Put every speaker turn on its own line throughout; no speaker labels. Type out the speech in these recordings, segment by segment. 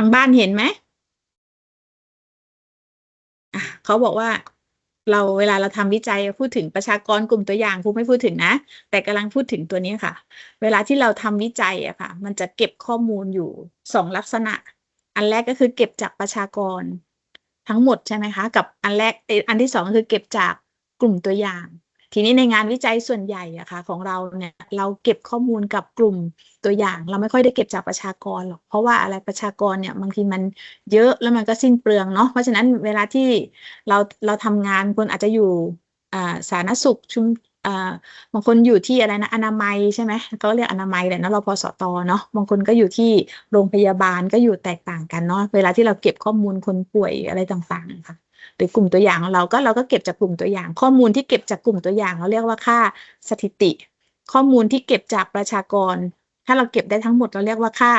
ทางบ้านเห็นไหมเขาบอกว่าเราเวลาเราทำวิจัยพูดถึงประชากรกลุ่มตัวอย่างครูไม่พูดถึงนะ แต่กำลังพูดถึงตัวนี้ค่ะ เวลาที่เราทำวิจัยอะค่ะ มันจะเก็บข้อมูลอยู่สองลักษณะ อันแรกก็คือเก็บจากประชากรทั้งหมดใช่ไหมคะ กับอันแรกอันที่สองก็คือเก็บจากกลุ่มตัวอย่าง ทีนี้ในงานวิจัยส่วนใหญ่อะค่ะของเราเนี่ยเราเก็บข้อมูลกับกลุ่มตัวอย่าง เราไม่ค่อยได้เก็บจากประชากรหรอกเพราะว่าอะไรประชากรเนี่ยบางทีมันเยอะแล้วมันก็สิ้นเปลืองเนาะเพราะฉะนั้นเวลาที่เราเราทำงานคนอาจจะอยู่อ่าสาธารณสุขชุมอ่าบางคนอยู่ที่อะไรนะอนามัยใช่ไหมเขาเรียกอนามัยแหละนอะรพสตเนาะบางคนก็อยู่ที่โรงพยาบาลก็อยู่แตกต่างกันเนาะเวลาที่เราเก็บข้อมูลคนป่วยอะไรต่างๆค่ะ หรือกลุ่มตัวอย่างของเราก็เราก็เก็บจากกลุ่มตัวอย่าง ข้อมูลที่เก็บจากกลุ่มตัวอย่างเราเรียกว่าค่าสถิติ ข้อมูลที่เก็บจากประชากร ถ้าเราเก็บได้ทั้งหมดเราเรียกว่าค่า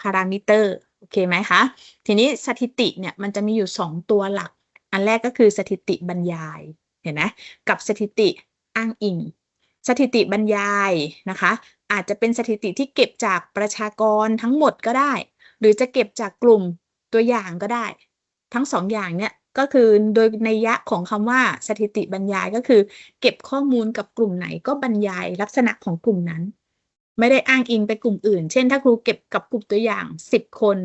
พารามิเตอร์โอเคไหมคะทีนี้สถิติเนี่ยมันจะมีอยู่สองตัวหลัก อันแรกก็คือสถิติบรรยายเห็นไหมกับสถิติอ้างอิง สถิติบรรยายนะคะ อาจจะเป็นสถิติที่เก็บจากประชากรทั้งหมดก็ได้ หรือจะเก็บจากกลุ่มตัวอย่างก็ได้ ทั้งสองอย่างเนี่ย ก็คือโดยในยะของคำว่าสถิติบรรยายก็คือ เก็บข้อมูลกับกลุ่มไหนก็บรรยายลักษณะของกลุ่มนั้น ไม่ได้อ้างอิงไปกลุ่มอื่น เช่น ถ้าครูเก็บกับกลุ่มตัวอย่างสิบคน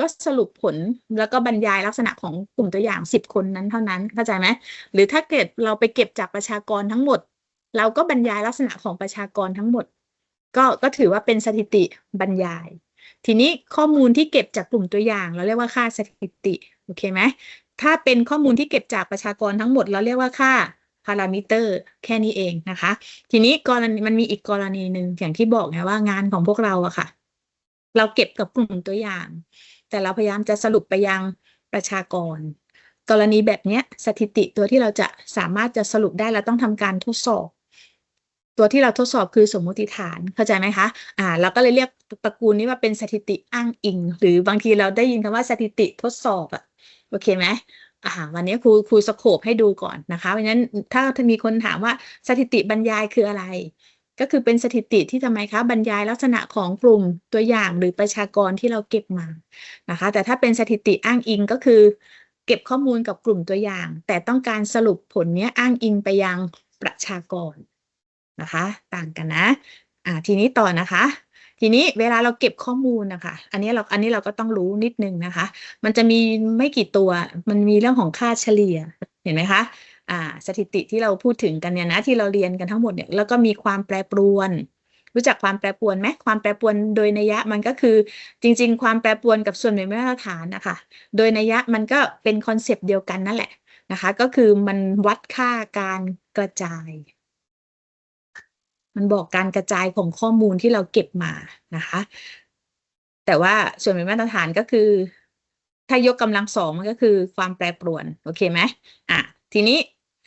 ก็สรุปผลแล้วก็บรรยายลักษณะของกลุ่มตัวอย่างสิบคนนั้นเท่านั้นเข้าใจไหมหรือถ้าเกิดเราไปเก็บจากประชากรทั้งหมด เราก็บรรยายลักษณะของประชากรทั้งหมด ก็ก็ถือว่าเป็นสถิติบรรยาย ทีนี้ข้อมูลที่เก็บจากกลุ่มตัวอย่าง เราเรียกว่าค่าสถิติโอเคไหม ถ้าเป็นข้อมูลที่เก็บจากประชากรทั้งหมดเราเรียกว่าค่าพารามิเตอร์แค่นี้เองนะคะ ทีนี้กรณีมันมีอีกกรณีหนึ่งอย่างที่บอกไงว่างานของพวกเราอะค่ะ เราเก็บกับกลุ่มตัวอย่าง แต่เราพยายามจะสรุปไปยังประชากร กรณีแบบนี้สถิติตัวที่เราจะสามารถจะสรุปได้เราต้องทำการทดสอบ ตัวที่เราทดสอบคือสมมุติฐานเข้าใจไหมคะอ่าเราก็เลยเรียกตระกูลนี้ว่าเป็นสถิติอ้างอิง หรือบางทีเราได้ยินคำว่าสถิติทดสอบอะ โอเคไหมอ่าวันนี้ครูครูสโคปให้ดูก่อนนะคะเพราะฉะนั้นถ้าถ้ามีคนถามว่าสถิติบรรยายคืออะไร ก็คือเป็นสถิติที่ทำไมคะบรรยายลักษณะของกลุ่มตัวอย่างหรือประชากรที่เราเก็บมานะคะ แต่ถ้าเป็นสถิติอ้างอิงก็คือ เก็บข้อมูลกับกลุ่มตัวอย่าง แต่ต้องการสรุปผลเนี้ยอ้างอิงไปยังประชากรนะคะ ต่างกันนะอ่าทีนี้ต่อนะคะ ทีนี้เวลาเราเก็บข้อมูลนะคะอันนี้เราอันนี้เราก็ต้องรู้นิดนึงนะคะ มันจะมีไม่กี่ตัว มันมีเรื่องของค่าเฉลี่ยเห็นไหมคะอ่าสถิติที่เราพูดถึงกันเนี่ยนะที่เราเรียนกันทั้งหมดเนี่ยแล้วก็มีความแปรปรวน รู้จักความแปรปรวนไหมความแปรปรวนโดยนัยยะมันก็คือจริง ๆ ความแปรปรวนกับส่วนเป็นมาตรฐานนะคะโดยนัยยะมันก็เป็นคอนเซปต์เดียวกันนั่นแหละนะคะ ก็คือมันวัดค่าการกระจาย มันบอกการกระจายของข้อมูลที่เราเก็บมานะคะ แต่ว่าส่วนเป็นมาตรฐานก็คือ ถ้ายกกำลังสองมันก็คือความแปรปรวน โอเคไหมอะทีนี้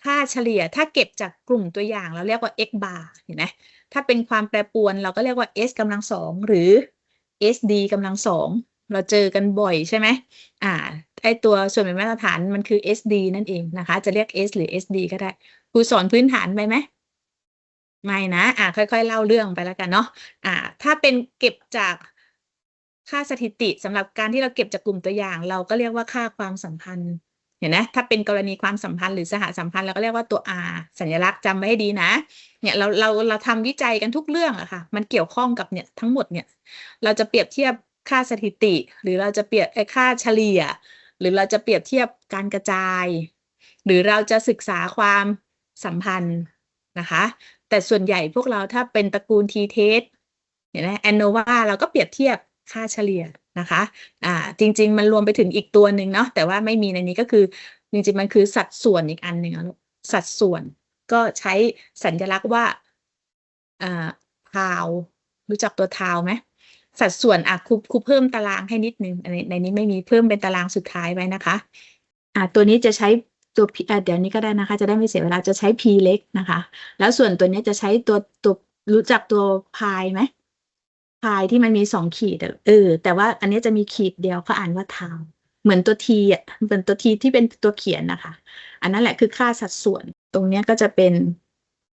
ค่าเฉลี่ยถ้าเก็บจากกลุ่มตัวอย่างเราเรียกว่า x bar เห็นไหมถ้าเป็นความแปรปรวนเราก็เรียกว่า s กำลังสองหรือ sd กำลังสองเราเจอกันบ่อยใช่ไหมอ่าไอตัวส่วนเป็นมาตรฐานมันคือ sd นั่นเองนะคะ จะเรียก s หรือ sd ก็ได้ครูสอนพื้นฐานไปไหม ไม่นะอ่าค่อยๆ เล่าเรื่องไปแล้วกันเนาะอ่า ถ้าเป็นเก็บจากค่าสถิติสำหรับการที่เราเก็บจากกลุ่มตัวอย่าง เราก็เรียกว่าค่าความสัมพันธ์เห็นไหมถ้าเป็นกรณีความสัมพันธ์หรือสหสัมพันธ์เราก็เรียกว่าตัว R สัญลักษณ์จำไว้ให้ดีนะ เนี่ยเราเราเราทำวิจัยกันทุกเรื่องอะค่ะ มันเกี่ยวข้องกับเนี่ยทั้งหมดเนี่ย เราจะเปรียบเทียบค่าสถิติ หรือเราจะเปรียบไอ้ค่าเฉลี่ย หรือเราจะเปรียบเทียบการกระจาย หรือเราจะศึกษาความสัมพันธ์ นะคะ แต่ส่วนใหญ่พวกเราถ้าเป็นตระกูล t test เห็นไหมแอนโนวาเราก็เปรียบเทียบค่าเฉลี่ยนะคะอ่าจริง ๆ มันรวมไปถึงอีกตัวหนึ่งเนาะแต่ว่าไม่มีในนี้ก็คือ จริง ๆ มันคือสัดส่วนอีกอันหนึ่งสัดส่วนก็ใช้สัญลักษณ์ว่าอ่าทาวรู้จักตัวทาวไหมสัดส่วนอะครูครูเพิ่มตารางให้นิดนึงในในนี้ไม่มีเพิ่มเป็นตารางสุดท้ายไว้นะคะอ่าตัวนี้จะใช้ ตัว P เดี๋ยวนี้ก็ได้นะคะ จะได้ไม่เสียเวลาจะใช้ P เล็กนะคะ แล้วส่วนตัวนี้จะใช้ตัวตัวรู้จักตัวพายไหมพายที่มันมีสองขีดเออ แต่ว่าอันนี้จะมีขีดเดียวเขาอ่านว่าทาวเหมือนตัวทีอะเหมือนตัวทีที่เป็นตัวเขียนนะคะ อันนั้นแหละคือค่าสัดส่วน ตรงนี้ก็จะเป็น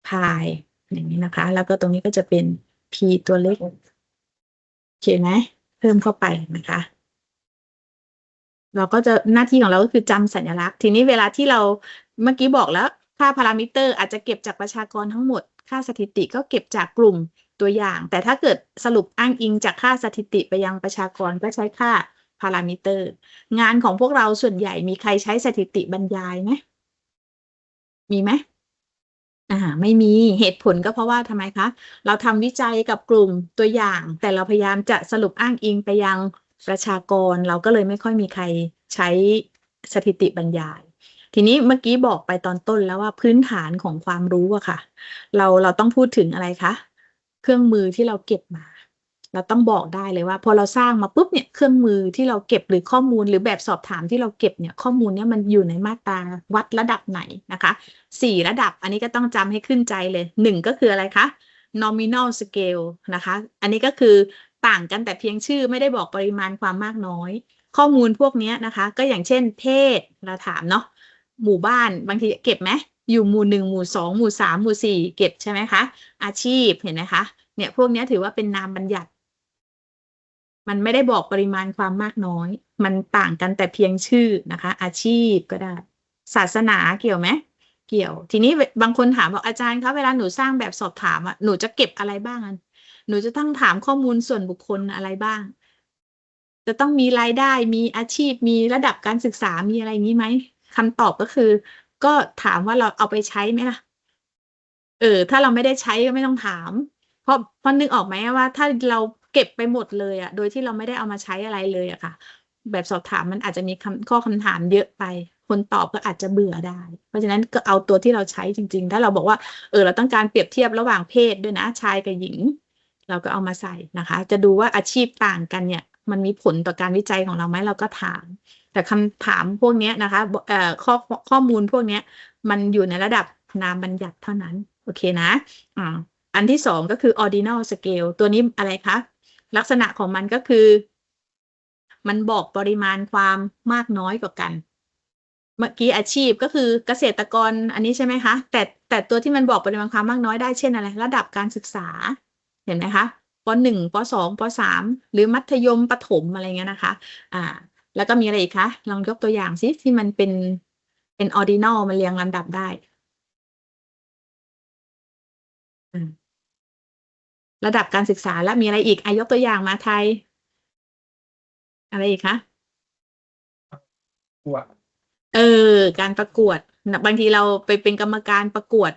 พายอย่างนี้นะคะ แล้วก็ตรงนี้ก็จะเป็น P ตัวเล็กโอเคไหมเพิ่มเข้าไปนะคะ เราก็จะหน้าที่ของเราก็คือจำสัญลักษณ์ ทีนี้เวลาที่เราเมื่อกี้บอกแล้ว ค่าพารามิเตอร์อาจจะเก็บจากประชากรทั้งหมด ค่าสถิติก็เก็บจากกลุ่มตัวอย่าง แต่ถ้าเกิดสรุปอ้างอิงจากค่าสถิติไปยังประชากรก็ใช้ค่าพารามิเตอร์ งานของพวกเราส่วนใหญ่มีใครใช้สถิติบรรยายไหมมีไหมอ่าไม่มีเหตุผลก็เพราะว่าทำไมคะ เราทำวิจัยกับกลุ่มตัวอย่าง แต่เราพยายามจะสรุปอ้างอิงไปยัง ประชากรเราก็เลยไม่ค่อยมีใครใช้สถิติบรรยาย ทีนี้เมื่อกี้บอกไปตอนต้นแล้วว่าพื้นฐานของความรู้อะค่ะ เราเราต้องพูดถึงอะไรคะเครื่องมือที่เราเก็บมา เราต้องบอกได้เลยว่า พอเราสร้างมาปุ๊บเนี่ยเครื่องมือที่เราเก็บหรือข้อมูลหรือแบบสอบถามที่เราเก็บเนี่ยข้อมูลเนี่ยมันอยู่ในมาตราวัดระดับไหนนะคะสี่ระดับอันนี้ก็ต้องจำให้ขึ้นใจเลยหนึ่งก็คืออะไรคะ nominal scale นะคะ อันนี้ก็คือ ต่างกันแต่เพียงชื่อไม่ได้บอกปริมาณความมากน้อย ข้อมูลพวกนี้นะคะ ก็อย่างเช่น เพศเราถามเนาะหมู่บ้านบางทีเก็บไหมอยู่หมู่หนึ่งหมู่สองหมู่สามหมู่สี่เก็บใช่ไหมคะ อาชีพเห็นไหมคะเนี่ยพวกนี้ถือว่าเป็นนามบัญญัติ มันไม่ได้บอกปริมาณความมากน้อย มันต่างกันแต่เพียงชื่อนะคะ อาชีพก็ได้ ศาสนาเกี่ยวไหมเกี่ยว ทีนี้บางคนถามบอกอาจารย์คะเวลาหนูสร้างแบบสอบถามอะหนูจะเก็บอะไรบ้างอ หนูจะต้องถามข้อมูลส่วนบุคคลอะไรบ้าง จะต้องมีรายได้มีอาชีพมีระดับการศึกษามีอะไรอย่างนี้ไหมคำตอบก็คือ ก็ถามว่าเราเอาไปใช้ไหมล่ะเออ ถ้าเราไม่ได้ใช้ก็ไม่ต้องถาม เพราะพราะนึกออกไหมว่า ถ้าเราเก็บไปหมดเลยอะโดยที่เราไม่ได้เอามาใช้อะไรเลยอะค่ะ แบบสอบถามมันอาจจะมีคำข้อคำถามเยอะไป คนตอบก็อาจจะเบื่อได้ เพราะฉะนั้นก็เอาตัวที่เราใช้จริง ๆ ถ้าเราบอกว่า เออ เราต้องการเปรียบเทียบระหว่างเพศด้วยนะชายกับหญิง เราก็เอามาใส่นะคะ จะดูว่าอาชีพต่างกันเนี่ย มันมีผลต่อการวิจัยของเราไหมเราก็ถาม แต่คำถามพวกนี้นะคะข้อข้อมูลพวกนี้มันอยู่ในระดับนามบัญญัติเท่านั้น โอเคนะอ่าอันที่สองก็คือ ordinal scale ตัวนี้อะไรคะ ลักษณะของมันก็คือ มันบอกปริมาณความมากน้อยกว่ากัน เมื่อกี้อาชีพก็คือเกษตรกรอันนี้ใช่ไหมคะ แต่แต่ตัวที่มันบอกปริมาณความมากน้อยได้เช่นอะไร ระดับการศึกษา เห็นไหมคะปหนึ่งปสองปสามหรือมัธยมประถมอะไรเงี้ยนะคะ อ่า แล้วก็มีอะไรอีกคะ ลองยกตัวอย่างสิที่มันเป็นเป็น ordinal มันเรียงลำดับได้ ระดับการศึกษาแล้วมีอะไรอีกอายกตัวอย่างมาไทย อะไรอีกคะ
กวด
เออ การประกวดนะบางทีเราไปเป็นกรรมการประกวด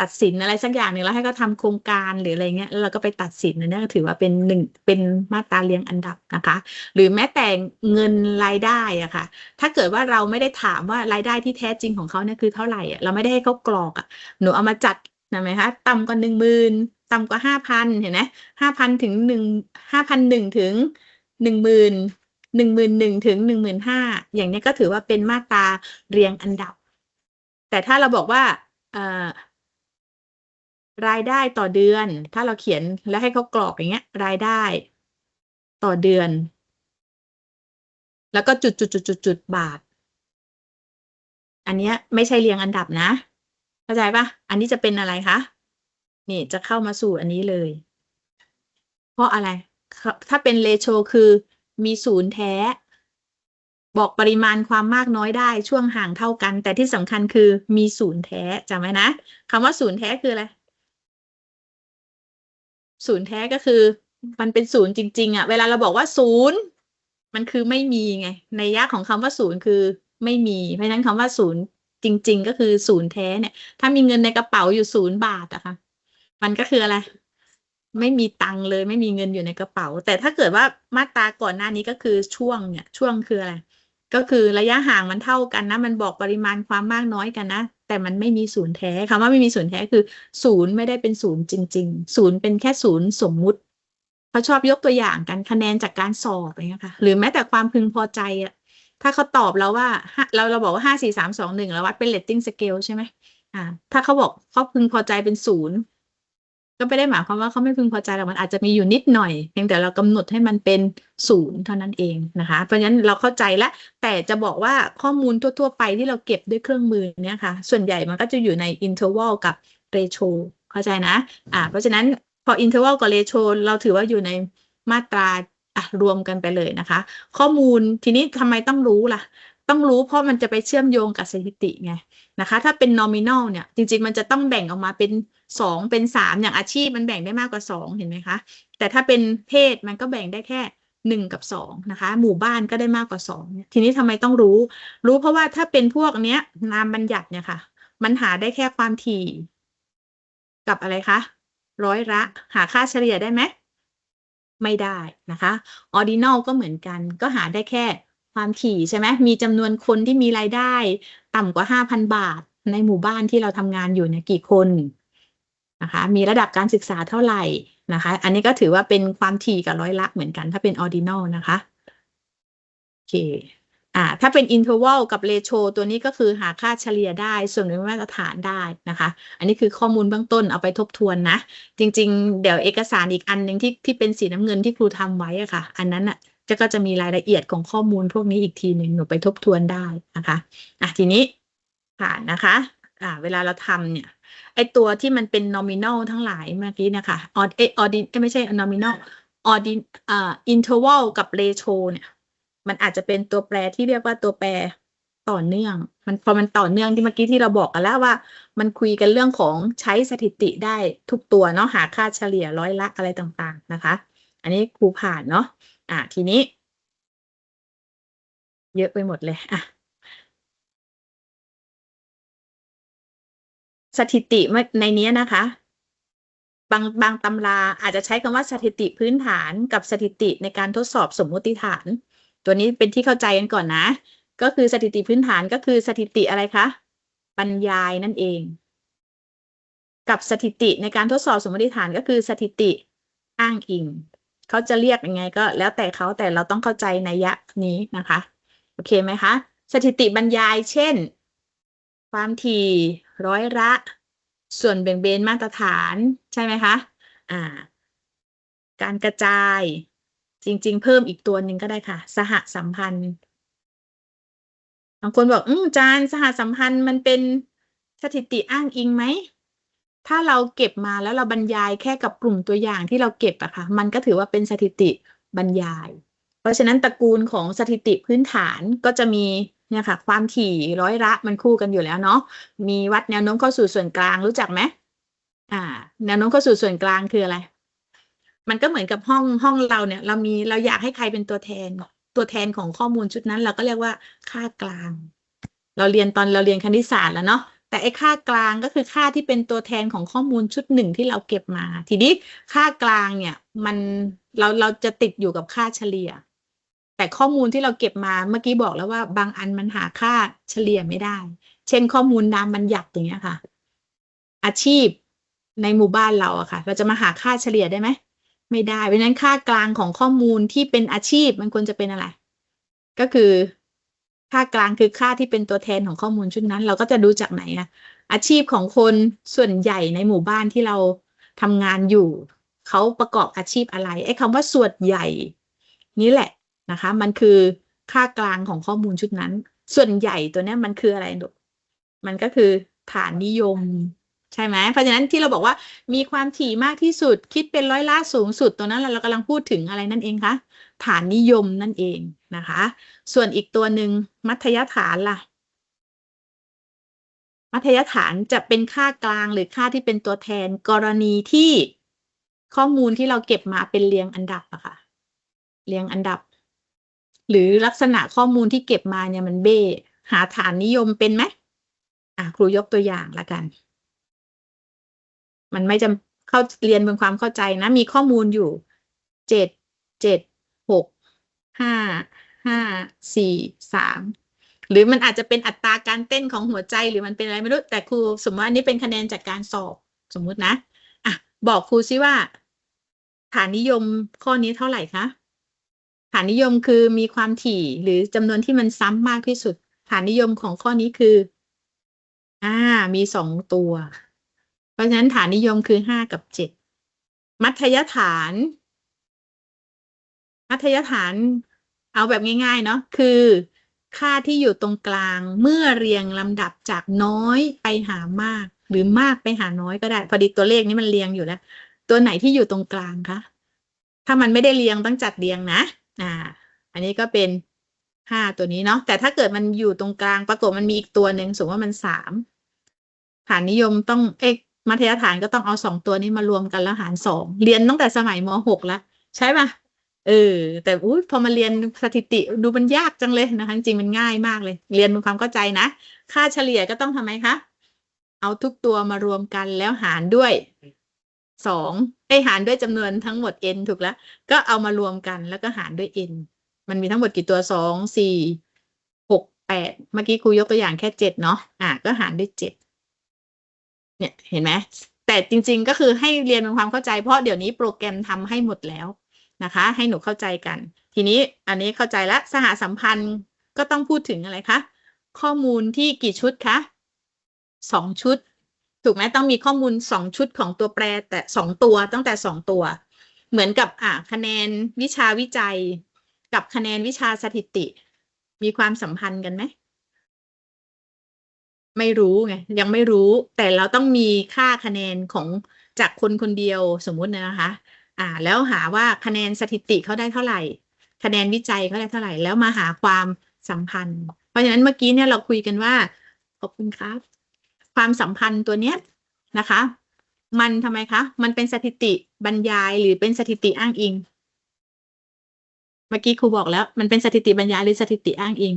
ตัดสินอะไรสักอย่างหนึ่งแล้วให้เขาทำโครงการหรืออะไรเงี้ยแล้วเราก็ไปตัดสินอันนี้ก็ถือว่าเป็นหนึ่งเป็นมาตราเรียงอันดับนะคะ หรือแม้แต่เงินรายได้อะค่ะ ถ้าเกิดว่าเราไม่ได้ถามว่ารายได้ที่แท้จริงของเขาเนี่ยคือเท่าไหร่อะเราไม่ได้ให้เขากรอกอะหนูเอามาจัดนะไหมคะต่ำกว่าหนึ่งหมื่นต่ำกว่าห้าพันเห็นไหมห้าพันถึงหนึ่งห้าพันหนึ่งถึงหนึ่งหมื่นหนึ่งหมื่นหนึ่งถึงหนึ่งหมื่นห้าอย่างนี้ก็ถือว่าเป็นมาตราเรียงอันดับ แต่ถ้าเราบอกว่าเอ่อ รายได้ต่อเดือน ถ้าเราเขียนแล้วให้เขากรอกอย่างเงี้ย รายได้ ต่อเดือน แล้วก็จุดจุดจุดจุดจุดบาท อันเนี้ยไม่ใช่เรียงอันดับนะ เข้าใจปะอันนี้จะเป็นอะไรคะ นี่จะเข้ามาสู่อันนี้เลย เพราะอะไร ถ้าเป็นเรโชคือมีศูนย์แท้ บอกปริมาณความมากน้อยได้ช่วงห่างเท่ากัน แต่ที่สำคัญคือมีศูนย์แท้จำไว้นะคำว่าศูนย์แท้คืออะไร ศูนย์แท้ก็คือ มันเป็นศูนย์จริง ๆอะ เวลาเราบอกว่าศูนย์มันคือไม่มีไง ในยะของคำว่าศูนย์คือไม่มี เพราะฉะนั้นคำว่าศูนย์จริง ๆ ก็คือศูนย์แท้เนี่ย ถ้ามีเงินในกระเป๋าอยู่ศูนย์บาทอะค่ะ มันก็คืออะไร ไม่มีตังเลย ไม่มีเงินอยู่ในกระเป๋า แต่ถ้าเกิดว่ามาตราก่อนหน้านี้ก็คือช่วงเนี่ย ช่วงคืออะไร ก็คือระยะห่างมันเท่ากันนะ มันบอกปริมาณความมากน้อยกันนะ แต่มันไม่มีศูนย์แท้คำว่าไม่มีศูนย์แท้คือศูนย์ไม่ได้เป็นศูนย์จริง ๆ ศูนย์เป็นแค่ศูนย์สมมุติเขาชอบยกตัวอย่างกันคะแนนจากการสอบอะไรเงี้ยค่ะ หรือแม้แต่ความพึงพอใจอะถ้าเขาตอบเราว่าเราเราบอกว่าห้าสี่สามสองหนึ่งแล้ววัดเป็น rating scale ใช่ไหมอ่าถ้าเขาบอกเขาพึงพอใจเป็นศูนย์ ก็ไม่ได้หมายความว่าเขาไม่พึงพอใจหรอกมันอาจจะมีอยู่นิดหน่อยเพียงแต่เรากำหนดให้มันเป็นศูนย์เท่านั้นเองนะคะ เพราะฉะนั้นเราเข้าใจแล้วแต่จะบอกว่าข้อมูลทั่ว ๆ ไปที่เราเก็บด้วยเครื่องมือเนี่ยค่ะ ส่วนใหญ่มันก็จะอยู่ใน interval กับ ratio เข้าใจนะอ่าเพราะฉะนั้นพอ interval กับ ratio เราถือว่าอยู่ในมาตราอะรวมกันไปเลยนะคะ ข้อมูลทีนี้ทำไมต้องรู้ล่ะ ต้องรู้เพราะมันจะไปเชื่อมโยงกับสถิติไงนะคะ ถ้าเป็น nominal เนี่ย จริง ๆ มันจะต้องแบ่งออกมาเป็นสองเป็นสามอย่างอาชีพมันแบ่งได้มากกว่าสองเห็นไหมคะ แต่ถ้าเป็นเพศมันก็แบ่งได้แค่หนึ่งกับสองนะคะ หมู่บ้านก็ได้มากกว่าสองเนี่ยทีนี้ทำไมต้องรู้ รู้เพราะว่าถ้าเป็นพวกเนี้ยนามบัญญัติเนี่ยค่ะ มันหาได้แค่ความถี่ กับอะไรคะร้อยละ หาค่าเฉลี่ยได้ไหมไม่ได้นะคะ ordinal ก็เหมือนกันก็หาได้แค่ ความถี่ใช่ไหมมีจำนวนคนที่มีรายได้ ต่ำกว่าห้าพันบาท ในหมู่บ้านที่เราทำงานอยู่เนี่ยกี่คนนะคะ มีระดับการศึกษาเท่าไหร่นะคะ อันนี้ก็ถือว่าเป็นความถี่กับร้อยละเหมือนกัน ถ้าเป็น ordinal นะคะโอเคอ่าถ้าเป็น interval กับ ratio ตัวนี้ก็คือหาค่าเฉลี่ยได้ ส่วนเป็นมาตรฐานได้นะคะ อันนี้คือข้อมูลเบื้องต้นเอาไปทบทวนนะ จริง ๆ เดี๋ยวเอกสารอีกอันหนึ่งที่ที่เป็นสีน้ำเงินที่ครูทำไว้อะค่ะ อันนั้นอะ ก็จะมีรายละเอียดของข้อมูลพวกนี้อีกทีหนึ่งหนูไปทบทวนได้นะคะอะทีนี้ผ่านนะคะอ่าเวลาเราทำเนี่ยไอตัวที่มันเป็น nominal ทั้งหลายเมื่อกี้นะคะ odd เอ ordin เอ้ยไม่ใช่ nominal ordin อ่า interval กับ ratio เนี่ย มันอาจจะเป็นตัวแปรที่เรียกว่าตัวแปรต่อเนื่อง มันพอมันต่อเนื่องที่เมื่อกี้ที่เราบอกกันแล้วว่า มันคุยกันเรื่องของใช้สถิติได้ทุกตัวเนาะหาค่าเฉลี่ยร้อยละอะไรต่างๆนะคะ อันนี้ครูผ่านเนาะ อะทีนี้ เยอะไปหมดเลยอะสถิติในนี้นะคะ บางบางตำราอาจจะใช้คำว่าสถิติพื้นฐานกับสถิติในการทดสอบสมมติฐาน ตัวนี้เป็นที่เข้าใจกันก่อนนะ ก็คือสถิติพื้นฐานก็คือสถิติอะไรคะบรรยายนั่นเอง กับสถิติในการทดสอบสมมติฐานก็คือสถิติอ้างอิง เขาจะเรียกยังไงก็แล้วแต่เขาแต่เราต้องเข้าใจในยะนี้นะคะ โอเคไหมคะ สถิติบรรยายเช่น ความถี่ร้อยละ ส่วนแบ่งเบนมาตรฐานใช่ไหมคะอ่าการกระจายจริง ๆ เพิ่มอีกตัวหนึ่งก็ได้ค่ะ สหสัมพันธ์บางคนบอก อืมอาจารย์สหสัมพันธ์มันเป็นสถิติอ้างอิงไหม ถ้าเราเก็บมาแล้วเราบรรยายแค่กับกลุ่มตัวอย่างที่เราเก็บอะค่ะ มันก็ถือว่าเป็นสถิติบรรยาย เพราะฉะนั้นตระกูลของสถิติพื้นฐานก็จะมีเนี่ยค่ะ ความถี่ร้อยละมันคู่กันอยู่แล้วเนาะ มีวัดแนวโน้มเข้าสู่ส่วนกลางรู้จักไหมอ่า แนวโน้มเข้าสู่ส่วนกลางคืออะไร มันก็เหมือนกับห้องห้องเราเนี่ย เรามีเราอยากให้ใครเป็นตัวแทน ตัวแทนของข้อมูลชุดนั้น เราก็เรียกว่าค่ากลาง เราเรียนตอนเราเรียนคณิตศาสตร์แล้วเนาะ แต่ไอ้ค่ากลางก็คือค่าที่เป็นตัวแทนของข้อมูลชุดหนึ่งที่เราเก็บมา ทีนี้ค่ากลางเนี่ยมันเราเราจะติดอยู่กับค่าเฉลี่ย แต่ข้อมูลที่เราเก็บมาเมื่อกี้บอกแล้วว่าบางอันมันหาค่าเฉลี่ยไม่ได้ เช่นข้อมูลนามบัญญัติอย่างเงี้ยค่ะ อาชีพในหมู่บ้านเราอะค่ะ เราจะมาหาค่าเฉลี่ยได้ไหมไม่ได้เพราะฉะนั้นค่ากลางของข้อมูลที่เป็นอาชีพมันควรจะเป็นอะไร ก็คือ ค่ากลางคือค่าที่เป็นตัวแทนของข้อมูลชุดนั้น เราก็จะดูจากไหนอะอาชีพของคนส่วนใหญ่ในหมู่บ้านที่เราทำงานอยู่ เขาประกอบอาชีพอะไรไอ้คำว่าส่วนใหญ่ นี่แหละนะคะ มันคือค่ากลางของข้อมูลชุดนั้น ส่วนใหญ่ตัวนี้มันคืออะไรลูกมันก็คือฐานนิยม ใช่ไหมเพราะฉะนั้นที่เราบอกว่ามีความถี่มากที่สุดคิดเป็นร้อยละสูงสุดตัวนั้นเรากำลังพูดถึงอะไรนั่นเองคะฐานนิยมนั่นเองนะคะ ส่วนอีกตัวหนึ่งมัธยฐานล่ะ มัธยฐานจะเป็นค่ากลางหรือค่าที่เป็นตัวแทนกรณีที่ข้อมูลที่เราเก็บมาเป็นเรียงอันดับอะค่ะ เรียงอันดับ หรือลักษณะข้อมูลที่เก็บมาเนี่ยมันเบ้หาฐานนิยมเป็นไหมอะครูยกตัวอย่างละกัน มันไม่จำเข้าเรียนเป็นความเข้าใจนะ มีข้อมูลอยู่เจ็ดเจ็ดหกห้าห้าสี่สามหรือมันอาจจะเป็นอัตราการเต้นของหัวใจหรือมันเป็นอะไรไม่รู้ แต่ครูสมมติว่าอันนี้เป็นคะแนนจากการสอบสมมุตินะอะบอกครูซิว่า ฐานนิยมข้อนี้เท่าไหร่คะฐานนิยมคือมีความถี่หรือจำนวนที่มันซ้ำมากที่สุด ฐานนิยมของข้อนี้คือ อ่า มีสองตัว เพราะฉะนั้นฐานนิยมคือห้ากับเจ็ดมัธยฐาน มัธยฐานเอาแบบง่าย ๆ เนาะคือค่าที่อยู่ตรงกลางเมื่อเรียงลำดับจากน้อยไปหามาก หรือมากไปหาน้อยก็ได้ พอดีตัวเลขนี้มันเรียงอยู่แล้ว ตัวไหนที่อยู่ตรงกลางคะถ้ามันไม่ได้เรียงต้องจัดเรียงนะ อ่า อันนี้ก็เป็นห้าตัวนี้เนาะแต่ถ้าเกิดมันอยู่ตรงกลาง ปรากฏมันมีอีกตัวหนึ่งสมมติว่ามันสามฐานนิยมต้องเอก มัธยฐานก็ต้องเอาสองตัวนี้มารวมกันแล้วหารสองเรียนตั้งแต่สมัยมหกแล้วใช่ปะเออ แต่อุ้ยพอมาเรียนสถิติดูมันยากจังเลยนะคะจริงมันง่ายมากเลย เรียนมีความเข้าใจนะ ค่าเฉลี่ยก็ต้องทำไมคะ เอาทุกตัวมารวมกันแล้วหารด้วยสองไอหารด้วยจำนวนทั้งหมด n ถูกแล้ว ก็เอามารวมกันแล้วก็หารด้วย n มันมีทั้งหมดกี่ตัวสองสี่หกแปดเมื่อกี้ครูยกตัวอย่างแค่เจ็ดเนาะอะก็หารด้วยเจ็ด เนี่ยเห็นไหมแต่จริงๆก็คือให้เรียนเป็นความเข้าใจเพราะเดี๋ยวนี้โปรแกรมทำให้หมดแล้วนะคะ ให้หนูเข้าใจกัน ทีนี้อันนี้เข้าใจล้วสหสัมพันธ์ก็ต้องพูดถึงอะไรคะข้อมูลที่กี่ชุดคะสองชุด ถูกไหมต้องมีข้อมูลสองชุดของตัวแปรแต่สองตัวตั้งแต่สองตัว เหมือนกับอะคะแนนวิชาวิจัย กับคะแนนวิชาสถิติ มีความสัมพันธ์กันไหม ไม่รู้ไงยังไม่รู้ แต่เราต้องมีค่าคะแนนของจากคนคนเดียวสมมุตินะคะ อ่า แล้วหาว่าคะแนนสถิติเขาได้เท่าไหร่ คะแนนวิจัยเขาได้เท่าไหร่ แล้วมาหาความสัมพันธ์ เพราะฉะนั้นเมื่อกี้เนี่ยเราคุยกันว่าขอบคุณครับ ความสัมพันธ์ตัวเนี้ยนะคะ มันทำไมคะ มันเป็นสถิติบรรยายหรือเป็นสถิติอ้างอิง เมื่อกี้ครูบอกแล้ว มันเป็นสถิติบรรยายหรือสถิติอ้างอิง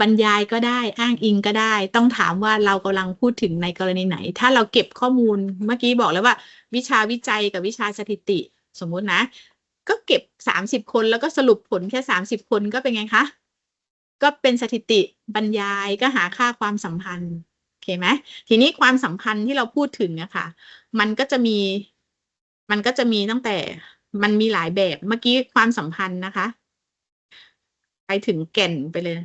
บรรยายก็ได้อ้างอิงก็ได้ ต้องถามว่าเรากำลังพูดถึงในกรณีไหน ถ้าเราเก็บข้อมูลเมื่อกี้บอกแล้วว่า วิชาวิจัยกับวิชาสถิติ สมมุตินะ ก็เก็บสามสิบคนแล้วก็สรุปผลแค่สามสิบคนก็เป็นไงคะ ก็เป็นสถิติบรรยายก็หาค่าความสัมพันธ์โอเคไหมทีนี้ความสัมพันธ์ที่เราพูดถึงอะค่ะ มันก็จะมีมันก็จะมีตั้งแต่มันมีหลายแบบเมื่อกี้ความสัมพันธ์นะคะ ไปถึงแก่นไปเลย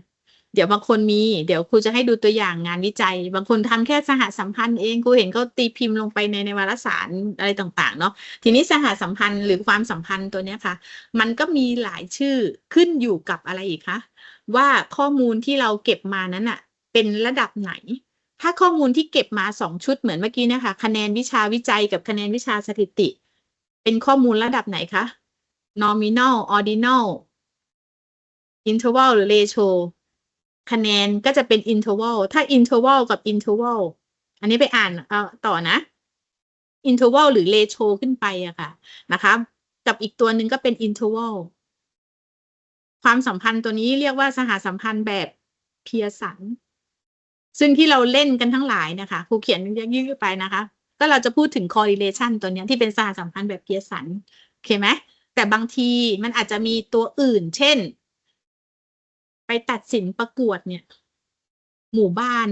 เดี๋ยวบางคนมีเดี๋ยวครูจะให้ดูตัวอย่างงานวิจัย บางคนทำแค่สหสัมพันธ์เองครูเห็นเขาตีพิมพ์ลงไปในในวารสารอะไรต่างๆ เนาะทีนี้สหสัมพันธ์หรือความสัมพันธ์ตัวเนี้ยค่ะ มันก็มีหลายชื่อขึ้นอยู่กับอะไรอีกคะว่าข้อมูลที่เราเก็บมานั้นอะเป็นระดับไหน ถ้าข้อมูลที่เก็บมาสองชุดเหมือนเมื่อกี้นะคะคะแนนวิชาวิจัยกับคะแนนวิชาสถิติ เป็นข้อมูลระดับไหนคะ nominal ordinal interval หรือ ratio คะแนนก็จะเป็น interval ถ้า interval กับ interval อันนี้ไปอ่านเอาต่อนะ interval หรือ ratio ขึ้นไปอะค่ะนะคะกับอีกตัวหนึ่งก็เป็น interval ความสัมพันธ์ตัวนี้เรียกว่าสหสัมพันธ์แบบเพียร์สัน ซึ่งที่เราเล่นกันทั้งหลายนะคะครูเขียนยืดๆไปนะคะ ก็เราจะพูดถึง correlation ตัวนี้ที่เป็นสหสัมพันธ์แบบเพียร์สันโอเคไหมแต่บางทีมันอาจจะมีตัวอื่น เช่น ไปตัดสินประกวดเนี่ย หมู่บ้าน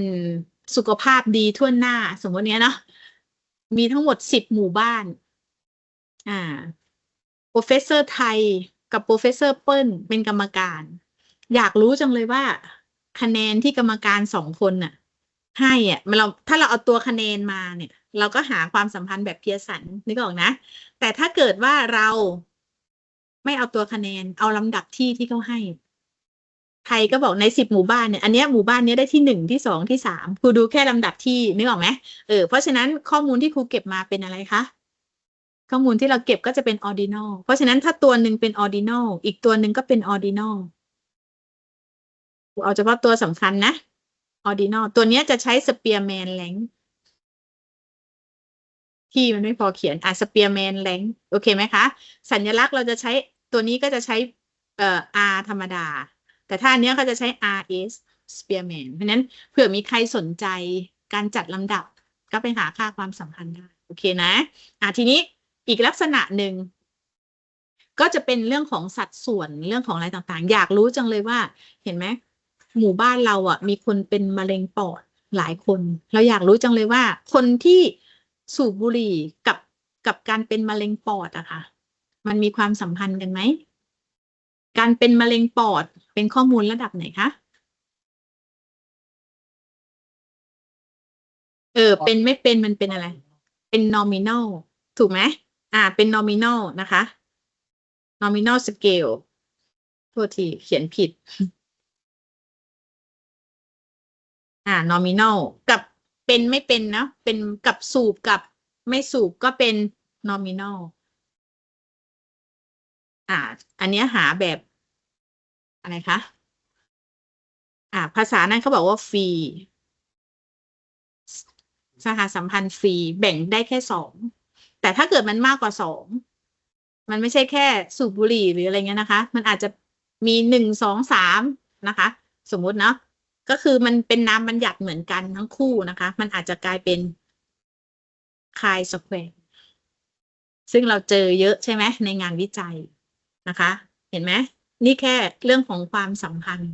สุขภาพดีทั่วหน้า สมมติเนี้ยเนาะมีทั้งหมดสิบหมู่บ้าน อ่าโปรเฟสเซอร์ไทยกับโปรเฟสเซอร์เปิ้ลเป็นกรรมการ อยากรู้จังเลยว่า คะแนนที่กรรมการสองคนน่ะ ให้อะมันเราถ้าเราเอาตัวคะแนนมาเนี่ย เราก็หาความสัมพันธ์แบบเพียสันนึกออกนะ แต่ถ้าเกิดว่าเราไม่เอาตัวคะแนน เอาลำดับที่ที่เขาให้ ไทยก็บอกในสิบหมู่บ้านเนี่ยอันเนี้ยหมู่บ้านเนี้ยได้ที่หนึ่งที่สองที่สามครูดูแค่ลำดับที่นึกออกไหมเออเพราะฉะนั้นข้อมูลที่ครูเก็บมาเป็นอะไรคะข้อมูลที่เราเก็บก็จะเป็น ordinal เพราะฉะนั้นถ้าตัวหนึ่งเป็น ordinal อีกตัวหนึ่งก็เป็น ordinal เอาเฉพาะตัวสำคัญนะ ordinal ตัวนี้จะใช้ spearman length ที่มันไม่พอเขียน อะ spearman length โอเคไหมคะ สัญลักษณ์เราจะใช้ตัวนี้ก็จะใช้เอ่อ r ธรรมดา แต่ถ้าอันเนี้ยเขาจะใช้ rs spearman เพราะฉะนั้นเผื่อมีใครสนใจการจัดลำดับก็ไปหาค่าความสัมพันธ์ได้ โอเคนะอะทีนี้อีกลักษณะหนึ่งก็จะเป็นเรื่องของสัดส่วนเรื่องของอะไรต่างๆ อยากรู้จังเลยว่า เห็นไหมหมู่บ้านเราอะ มีคนเป็นมะเร็งปอดหลายคน เราอยากรู้จังเลยว่า คนที่สูบบุหรี่กับกับการเป็นมะเร็งปอดอะค่ะ มันมีความสัมพันธ์กันไหม การเป็นมะเร็งปอดเป็นข้อมูลระดับไหนคะเออเป็นไม่เป็นมันเป็นอะไร เป็น nominal ถูกไหมอ่า เป็น nominal นะคะ nominal scale โทษทีเขียนผิด อ่า nominal กับเป็นไม่เป็นเนาะเป็นกับสูบกับไม่สูบก็เป็น nominal อ่า อันเนี้ยหาแบบ อะไรคะอ่าภาษานั้นเขาบอกว่าฟรีสหสัมพันธ์ฟรีแบ่งได้แค่สองแต่ถ้าเกิดมันมากกว่าสองมันไม่ใช่แค่สูบบุหรี่หรืออะไรเงี้ยนะคะ มันอาจจะมีหนึ่งสองสามนะคะ สมมุติเนาะก็คือมันเป็นนามบัญญัติเหมือนกันทั้งคู่นะคะ มันอาจจะกลายเป็นคายสแควร์ซึ่งเราเจอเยอะใช่ไหมในงานวิจัยนะคะ เห็นไหม นี่แค่เรื่องของความสัมพันธ์